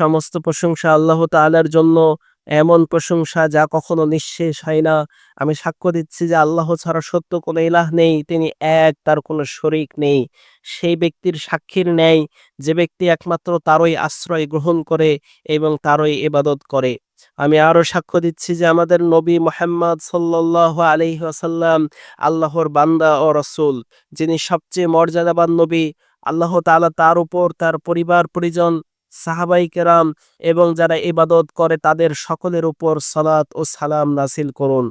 সমস্ত প্রশংসা আল্লাহ তাআলার জন্য। এমন প্রশংসা যা কখনো নিঃশেষ হয় না। আমি সাক্ষ্য দিচ্ছি যে আল্লাহ ছাড়া সত্য কোনো ইলাহ নেই, তিনি এক, তার কোনো শরিক নেই। সেই ব্যক্তির সাক্ষীর ন্যায় যে ব্যক্তি একমাত্র তারই আশ্রয় গ্রহণ করে এবং তারই এবাদত করে। আমি আরও সাক্ষ্য দিচ্ছি যে আমাদের নবী মোহাম্মদ সাল্লাহ আলহি আসাল্লাম আল্লাহর বান্দা ও রসুল, যিনি সবচেয়ে মর্যাদাবান নবী। আল্লাহ তাআলা তার উপর তার পরিবার, পরিজন সাহাবাই কেরাম এবং যারা ইবাদত করে তাদের সকলের উপর সালাত ও সালাম নাসিল করুন।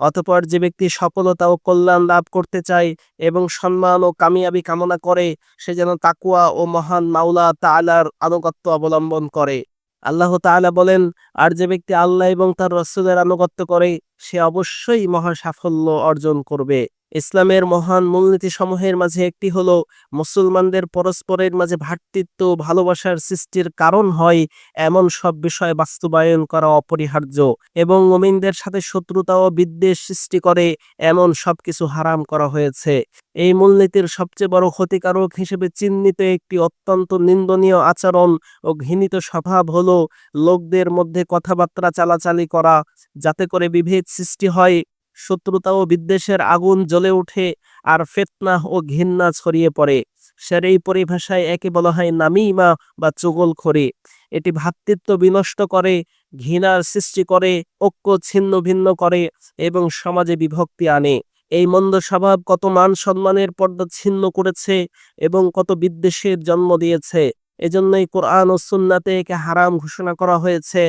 অতপর যে ব্যক্তি সফলতা ও কল্যাণ লাভ করতে চায় এবং সম্মান ও কামিয়াবি কামনা করে, সে যেন তাকুয়া ও মহান মাওলা তাআলার আনুগত্য অবলম্বন করে। আল্লাহ তাআলা বলেন, আর যে ব্যক্তি আল্লাহ এবং তার রসুলের আনুগত্য করে, সে অবশ্যই মহা সাফল্য অর্জন করবে। ইসলামের মহান মূলনীতি সমূহের মাঝে একটি হলো, মুসলমানদের পরস্পরের মাঝে ভ্রাতৃত্ব ভালোবাসার সৃষ্টির কারণ হয় এমন সব বিষয় বাস্তবায়ন করা অপরিহার্য এবং মুমিনদের সাথে শত্রুতা ও বিদ্বেষ সৃষ্টি করে এমন সবকিছু হারাম করা হয়েছে। এই মূলনীতির সবচেয়ে বড় ক্ষতিকারক হিসেবে চিহ্নিত একটি অত্যন্ত নিন্দনীয় আচরণ ও ঘৃণিত স্বভাব হলো, লোকদের মধ্যে কথাবার্তা চালাচালি করা, যাতে করে বিভেদ সৃষ্টি হয় শত্রুতা ও বিদ্বেষের আগুন জ্বলে ওঠে আর ফেতনা ও ঘৃণা ছড়িয়ে পড়ে। সের এই পরিভাষায় একে বলা হয় নামিমা বা চুগলখড়ি। এটি ভ্রাতৃত্ব বিনষ্ট করে, ঘৃণার সৃষ্টি করে, ঐক্য ছিন্ন ভিন্ন করে এবং সমাজে বিভক্তি আনে। এই মন্দ স্বভাব কত মান সম্মানের পর্দা ছিন্ন করেছে এবং কত বিদ্বেষের জন্ম দিয়েছে। এজন্যই কোরআন ও সুন্নাতে একে হারাম ঘোষণা করা হয়েছে।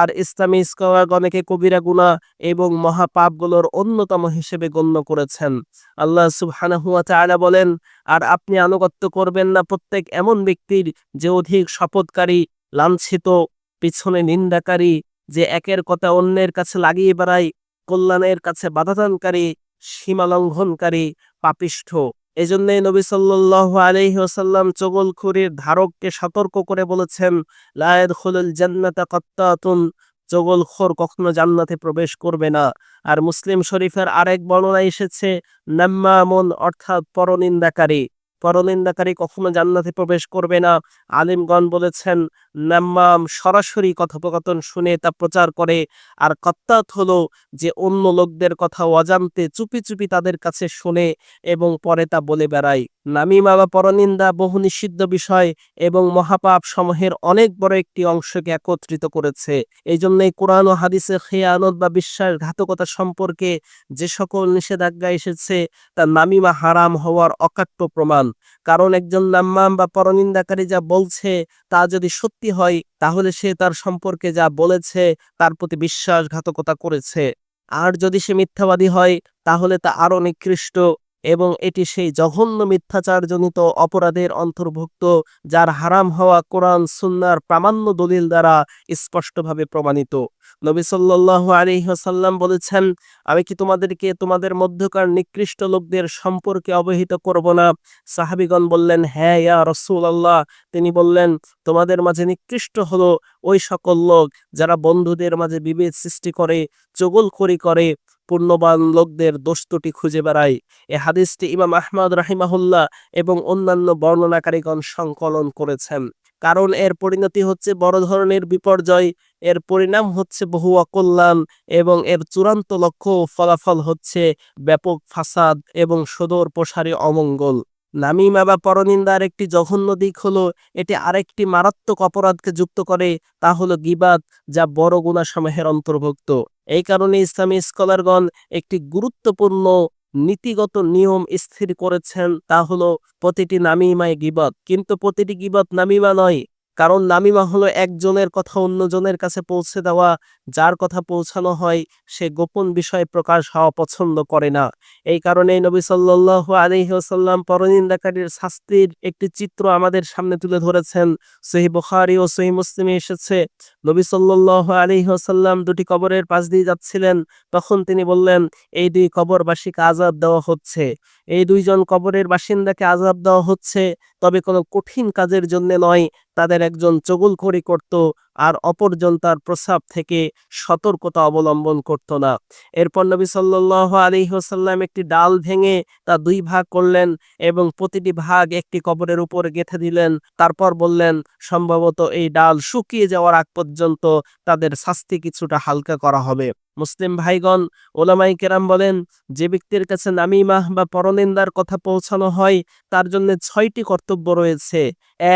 আর ইসলামী স্কলারগণ একে কবিরা গুণা এবং মহাপাপগুলোর অন্যতম হিসেবে গণ্য করেছেন। আল্লাহ সুবহানাহু ওয়া তাআলা বলেন, আর আপনি আনুগত্য করবেন না প্রত্যেক এমন ব্যক্তির যে অধিক শপথকারী, লাঞ্ছিত, পিছনে নিন্দাকারী, যে একের কথা অন্যের কাছে লাগিয়ে বেড়ায়, কল্যাণের কাছে বাধাদানকারী সীমালঙ্ঘনকারী পাপিষ্ঠ। এজন্যই নবী সাল্লু আলহি ওসাল্লাম চগল চগলখুরির ধারককে সতর্ক করে বলেছেন লায়দ খুলুল জান্নাতা কাত্তাতুন চগলখোর কখনো জান্নাতে প্রবেশ করবে না। আর মুসলিম শরীফের আরেক বর্ণনা এসেছে, নাম্মামুন অর্থাৎ পরনিন্দাকারী। পরনিন্দাকারী কখনো জান্নাতে প্রবেশ করবে না। আলিমগণ বলেছেন, নাম্মাম সরাসরি কথোপকথন শুনে তা প্রচার করে। আর কত্তাত হলো যে অন্য লোকদের কথা অজান্তে চুপি চুপি তাদের কাছে শুনে এবং পরে তা বলে বেড়ায়। নামিমা বা পরনিন্দা বহু নিষিদ্ধ বিষয় এবং মহাপাপ সমূহের অনেক বড় একটি অংশকে একত্রিত করেছে। এই জন্যই কোরআন ও হাদিসে খেয়ানত বা বিশ্বাসঘাতকতা সম্পর্কে যে সকল নিষেধাজ্ঞা এসেছে, তা নামিমা হারাম হওয়ার অকাট্য প্রমাণ। কারণ একজন নাম্মাম বা পরনিন্দাকারী যা বলছে তা যদি সত্যি হয়, তাহলে সে তার সম্পর্কে যা বলেছে তার প্রতি বিশ্বাসঘাতকতা করেছে। আর যদি সে মিথ্যাবাদী হয়, তাহলে তা আরও নিকৃষ্ট। এবং এটি সেই জঘন্য মিথ্যাচারজনিত অপরাধের অন্তর্ভুক্ত, যার হারাম হওয়া কোরআন সুন্নার প্রামাণ্য দলিল দ্বারা স্পষ্টভাবে প্রমাণিত। নবী সাল্লাল্লাহু আলাইহি ওয়াসাল্লাম বলেছেন, আমি কি তোমাদেরকে তোমাদের মধ্যকার নিকৃষ্ট লোকদের সম্পর্কে অবহিত করব না? সাহাবিগণ বললেন হ্যাঁ ইয়া রাসূলুল্লাহ। তিনি বললেন, তোমাদের মাঝে নিকৃষ্ট হলো ওই সকল লোক যারা বন্ধুদের মাঝে বিভেদ সৃষ্টি করে, চগলখড়ি করে পুণ্যবান লোকদের দোস্তটি খুঁজে বেড়ায়। এ হাদিসটি ইমাম আহমদ রাহিমাহুল্লাহ এবং অন্যান্য বর্ণনাকারীগণ সংকলন করেছেন। কারণ এর পরিণতি হচ্ছে বড় ধরনের বিপর্যয়, এর পরিণাম হচ্ছে বহু অকল্যাণ এবং এর চূড়ান্ত লক্ষ্য ফলাফল হচ্ছে ব্যাপক ফাসাদ এবং সদর প্রসারী অমঙ্গল। নামিমা বা পরনিন্দার একটি জঘন্য দিক হলো, এটি আরেকটি মারাত্মক অপরাধকে যুক্ত করে, তা হলো গিবাদ, যা বড় গুণাসমূহের অন্তর্ভুক্ত। এই কারণে ইসলামী স্কলারগণ একটি গুরুত্বপূর্ণ নীতিগত নিয়ম স্থির করেছেন, তা হলো প্রতিটি নামিমায় গিবাদ। কিন্তু প্রতিটি গিবাদ নামিমা নয় কারণ নামিমা হলো একজনের কথা অন্যজনের কাছে পৌঁছে দেওয়া, যার কথা পৌঁছানো হয় সে গোপন বিষয় প্রকাশ হওয়া পছন্দ করে না। এই কারণে নবী সাল্লাল্লাহু আলাইহি ওয়াসাল্লাম পরনিন্দাকারীর শাস্তির একটি চিত্র আমাদের সামনে তুলে ধরেছেন। সহি বুখারী ও সহি মুসলিমে এসেছে, নবী সাল্লাল্লাহু আলাইহি ওয়াসাল্লাম দুটি কবরের পাশ দিয়ে যাচ্ছিলেন, তখন তিনি বললেন, এই দুই কবরবাসীকে আজাব দেওয়া হচ্ছে। এই দুইজন কবরের বাসিন্দাকে আজাব দেওয়া হচ্ছে, তবে কোনো কঠিন কাজের জন্য নয়। তাদের একজন চগুলখড়ি করত আর অপরজন তার প্রস্রাব থেকে সতর্কতা অবলম্বন করত না। এরপর নবী সাল্লাল্লাহু আলাইহি ওয়াসাল্লাম একটি ডাল ভেঙে তা দুই ভাগ করলেন এবং প্রতিটি ভাগ একটি কবরের উপর গেঁথে দিলেন। তারপর বললেন, সম্ভবত এই ডাল শুকিয়ে যাওয়ার আগ পর্যন্ত তাদের শাস্তি কিছুটা হালকা করা হবে। মুসলিম ভাইগণ ওলামাই কেরাম বলেন, যে ব্যক্তির কাছে নামিমাহ বা পরনিন্দার কথা পৌঁছানো হয়, তার জন্য ছয়টি কর্তব্য রয়েছে।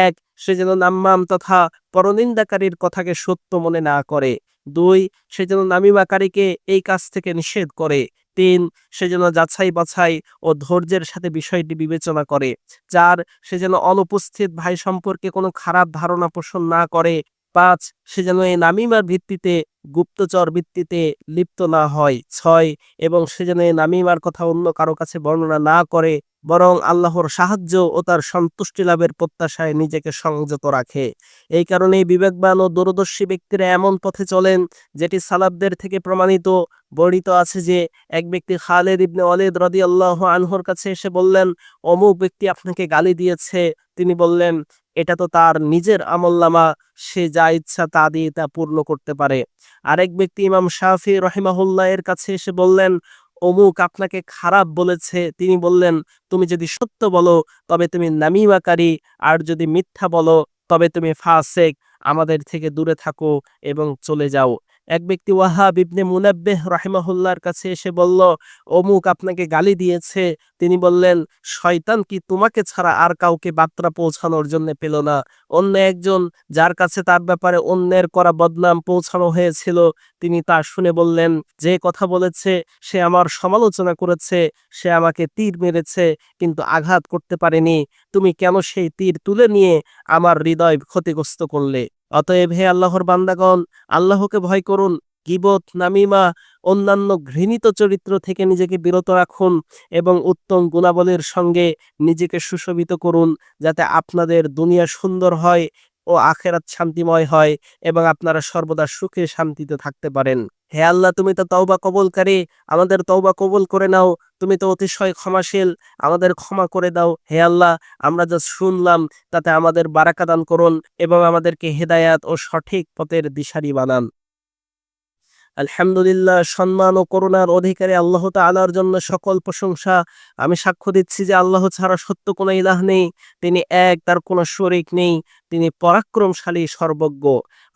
এক সে যেন নাম্মাম তথা পরনিন্দাকারীর কথাকে সত্য মনে না করে। দুই, সে যেন নামিমাকারীকে এই কাজ থেকে নিষেধ করে। তিন, সে যেন যাচাই বাছাই ও ধৈর্যের সাথে বিষয়টি বিবেচনা করে। চার, সে যেন অনুপস্থিত ভাই সম্পর্কে কোনো খারাপ ধারণা পোষণ না করে। পাঁচ, সে যেন এই নামিমার ভিত্তিতে, গুপ্তচর ভিত্তিতে লিপ্ত না হয়। ছয়, এবং সে যেন এই নামিমার কথা অন্য কারও কাছে বর্ণনা না করে। বরং আল্লাহর সাহায্য ও তার সন্তুষ্টি লাভের প্রত্যাশায় নিজেকে সংযত রাখে। এই কারণে বিবেকবান ও দূরদর্শী ব্যক্তিরা এমন পথে চলেন, যেটি সালাবদের থেকে প্রমাণিত। বর্ণিত আছে যে, এক ব্যক্তি খালেদ ইবনে অলিদ রদি আল্লাহ আনহুর কাছে এসে বললেন, অমুক ব্যক্তি আপনাকে গালি দিয়েছে। তিনি বললেন, এটা তো তার নিজের আমলনামা। সে যা ইচ্ছা তা দিয়ে তা পূর্ণ করতে পারে। আরেক ব্যক্তি ইমাম শাফি রহিমাহুল্লাহ এর কাছে এসে বললেন অমুক আপনাকে খারাপ বলেছে, তিনি বললেন, তুমি যদি সত্য বলো, তবে তুমি নামিমাকারী, আর যদি মিথ্যা বলো, তবে তুমি ফাসেক। আমাদের থেকে দূরে থাকো এবং চলে যাও। এক ব্যক্তি ওয়াহাব ইবনে মুনাব্বেহ রাহিমাহুল্লাহর কাছে এসে বলল অমুক আপনাকে গালি দিয়েছে। তিনি বললেন, শয়তান কি তোমাকে ছাড়া আর কাউকে বার্তা পৌঁছানোর জন্য পেল না। অন্য একজন যার কাছে তার ব্যাপারে অন্যের করা বদনাম পৌঁছানো হয়েছিল, তিনি তা শুনে বললেন, যে কথা বলেছে, সে আমার সমালোচনা করেছে, সে আমাকে তীর মেরেছে, কিন্তু আঘাত করতে পারেনি। তুমি কেন সেই তীর তুলে নিয়ে আমার হৃদয় ক্ষতিগ্রস্ত করলে? অতএব হে আল্লাহর বান্দাগণ, আল্লাহকে ভয় করুন, গিবত, নামিমা, অন্যান্য ঘৃণিত চরিত্র থেকে নিজেকে বিরত রাখুন এবং উত্তম গুণাবলীর সঙ্গে নিজেকে সুশোভিত করুন যাতে আপনাদের দুনিয়া সুন্দর হয়। ও আখেরাত শান্তিময় হয় এবং আপনারা সর্বদা সুখে শান্তিতে থাকতে পারেন। হে আল্লাহ, তুমি তো তওবা কবুলকারী আমাদের তওবা কবুল করে নাও। তুমি তো অতিশয় ক্ষমাশীল, আমাদের ক্ষমা করে দাও। হে আল্লাহ, আমরা যা শুনলাম, তাতে আমাদের বারাকা দান করুন এবং আমাদেরকে হেদায়াত ও সঠিক পথের দিশারি বানান। আলহামদুলিল্লাহ, সম্মান ও করুণার অধিকারী আল্লাহ তাআলার জন্য সকল প্রশংসা। আমি সাক্ষ্য দিচ্ছি যে আল্লাহ ছাড়া সত্য কোনো ইলাহ নেই। তিনি এক, তার কোনো শরিক নেই। তিনি পরাক্রমশালী, সর্বজ্ঞ।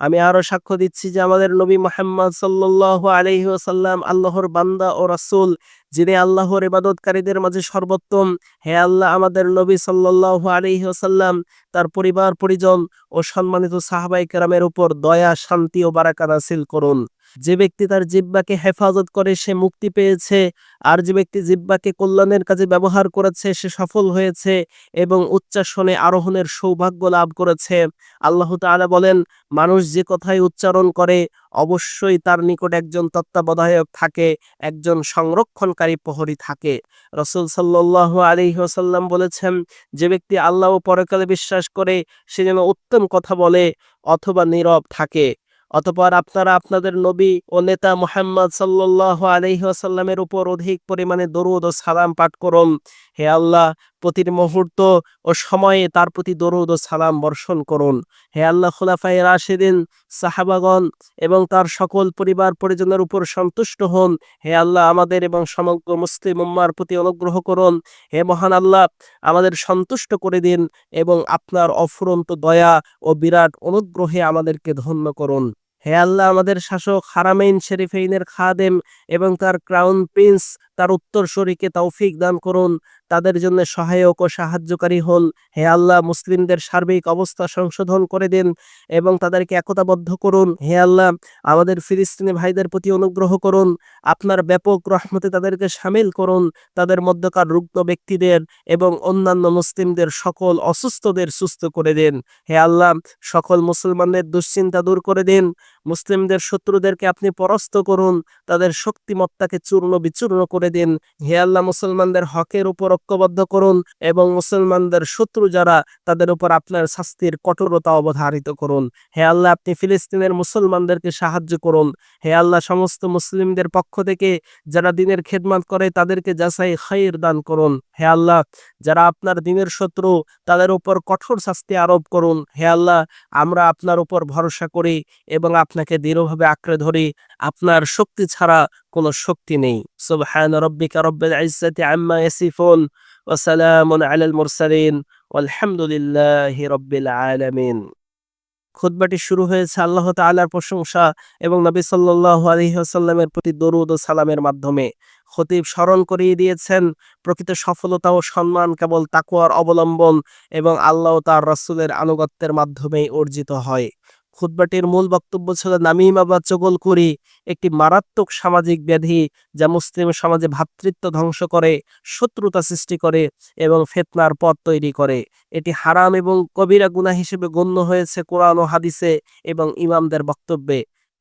আমি আরও সাক্ষ্য দিচ্ছি যে আমাদের নবী মোহাম্মদ সাল্লাল্লাহু আলাইহি ওয়াসাল্লাম আল্লাহর বান্দা ও রাসুল, যিনি আল্লাহর ইবাদতকারীদের মাঝে সর্বোত্তম। হে আল্লাহ, আমাদের নবী সাল্লাল্লাহু আলাইহি ওয়াসাল্লাম, তার পরিবার, পরিজন ও সম্মানিত সাহাবাই কেরামের উপর দয়া, শান্তি ও বারাকা নাসিল করুন। যে ব্যক্তি তার জিব্বাকে হেফাজত করে, সে মুক্তি পেয়েছে। আর যে ব্যক্তি জিব্বাকে কল্যাণের কাজে ব্যবহার করেছে, সে সফল হয়েছে এবং উচ্চাসনে আরোহণের সৌভাগ্য লাভ করেছে। আল্লাহ তাআলা বলেন, মানুষ যে কথাই উচ্চারণ করে, অবশ্যই তার নিকট একজন তত্ত্বাবধায়ক থাকে, একজন সংরক্ষণকারী প্রহরী থাকে। রসুল সাল্লাহ আলী ওসাল্লাম বলেছেন, যে ব্যক্তি আল্লাহ পরকালে বিশ্বাস করে, সে যেন উত্তম কথা বলে অথবা নীরব থাকে। অতপর আপনারা আপনাদের নবী ও নেতা মোহাম্মদ সাল্লাহ আলহিহাসাল্লামের উপর অধিক পরিমাণে দরুদ ও সালাম পাঠ করুন। হে আল্লাহ প্রতিটি মুহূর্ত ও সময়ে তার প্রতি দরুদ ও সালাম বর্ষণ করুন। হে আল্লাহ খোলাফাই রাশেদিন সাহাবাগন এবং তার সকল পরিবার পরিজনের উপর সন্তুষ্ট হন। হে আল্লাহ আমাদের এবং সমগ্র মুসলিম উম্মার প্রতি অনুগ্রহ করুন। হে মহান আল্লাহ, আমাদের সন্তুষ্ট করে দিন এবং আপনার অফুরন্ত দয়া ও বিরাট অনুগ্রহে আমাদেরকে ধন্য করুন। হে আল্লাহ আমাদের শাসক হারামেইন শরীফেইনের খাদেম এবং তার ক্রাউন প্রিন্স তার উত্তরসূরিকে তৌফিক দান করুন। তাদের জন্য সহায়ক ও সাহায্যকারী হন। হে আল্লাহ, মুসলিমদের সার্বিক অবস্থা সংশোধন করে দিন এবং তাদেরকে একতাবদ্ধ করুন। হে আল্লাহ, আমাদের ফিলিস্তিনি ভাইদের প্রতি অনুগ্রহ করুন। আপনার ব্যাপক রহমতে তাদেরকে সামিল করুন। তাদের মধ্যকার রুগ্ন ব্যক্তিদের এবং অন্যান্য মুসলিমদের সকল অসুস্থদের সুস্থ করে দিন। হে আল্লাহ, সকল মুসলমানদের দুশ্চিন্তা দূর করে দিন। মুসলিমদের শত্রুদেরকে আপনি পরাস্ত করুন, তাদের শক্তিমত্তাকে চূর্ণ বিচূর্ণ করে দিন। হে আল্লাহ, মুসলমানদের হকের উপর ঐক্যবদ্ধ করুন এবং মুসলমানদের শত্রু যারা, তাদের উপর আপনার শাস্তির কঠোরতা অবধারিত করুন। হে আল্লাহ, আপনি ফিলিস্তিনের মুসলমানদেরকে সাহায্য করুন। হে আল্লাহ, সমস্ত মুসলিমদের পক্ষ থেকে যারা দিনের খেদমত করে, তাদেরকে যাচাই খাইর দান করুন। হে আল্লাহ, যারা আপনার দিনের শত্রু, তাদের উপর কঠোর শাস্তি আরোপ করুন। হে আল্লাহ, আমরা আপনার উপর ভরসা করি এবং আপনাকে দৃঢ়ভাবে আঁকড়ে ধরি, আপনার শক্তি ছাড়া কোনো শক্তি নেই। সুবহান রব্বিকা রব্বিল ইজ্জাতি আম্মা ইয়াসিফুন ওয়া সালামুন আলাল মুরসালিন ওয়ালহামদুলিল্লাহি রব্বিল আলামিন। খুতবাটি শুরু হয়েছে আল্লাহ তাআলার প্রশংসা এবং নবী সাল্লাল্লাহু আলাইহি ওয়াসাল্লামের প্রতি দরুদ ও সালামের মাধ্যমে। খতিব স্মরণ করিয়ে দিয়েছেন, প্রকৃত সফলতা ও সম্মান কেবল তাকুয়ার অবলম্বন এবং আল্লাহ তার রসুলের আনুগত্যের মাধ্যমেই অর্জিত হয়। খুতবাটির মূল বক্তব্য ছিল, নামিমা বা করি, একটি মারাত্মক সামাজিক ব্যাধি যা মুসলিম সমাজে ভ্রাতৃত্ব ধ্বংস করে, শত্রুতা সৃষ্টি করে এবং ফেতনার পথ তৈরি করে। এটি হারাম এবং কবিরা গুনা হিসেবে গণ্য হয়েছে কোরআন ও হাদিসে এবং ইমামদের বক্তব্যে।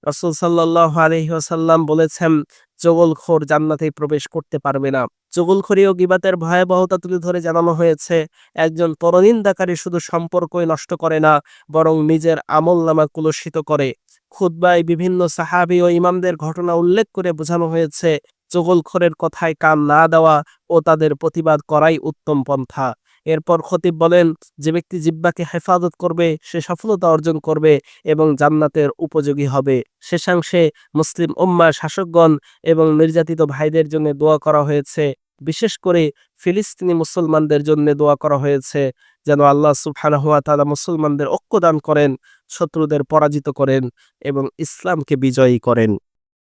রসুল সাল্লাহ আলহিহাসাল্লাম বলেছেন চগলখোর জান্নাতে প্রবেশ করতে পারবে না। চগলখড়ি ও গিবাতের ভয়াবহতা তুলে ধরে জানানো হয়েছে, একজন পরনিন্দাকারী শুধু সম্পর্কই নষ্ট করে না, বরং নিজের আমল নামা কুলসিত করে। খুদ্বায় বিভিন্ন সাহাবি ও ইমামদের ঘটনা উল্লেখ করে বোঝানো হয়েছে চগলখোরের কথায় কান না দেওয়া ও তাদের প্রতিবাদ করাই উত্তম পন্থা। এরপর খতিব বলেন, যে ব্যক্তি জিব্বাকে হেফাজত করবে, সে সফলতা অর্জন করবে এবং জান্নাতের উপযোগী হবে। শেষাংশে মুসলিম উম্মা শাসকগণ এবং নির্যাতিত ভাইদের জন্য দোয়া করা হয়েছে। বিশেষ করে ফিলিস্তিনি মুসলমানদের জন্য দোয়া করা হয়েছে, যেন আল্লাহ সুবহানাহু ওয়া তাআলা মুসলমানদের ঐক্যদান করেন, শত্রুদের পরাজিত করেন এবং ইসলামকে বিজয়ী করেন।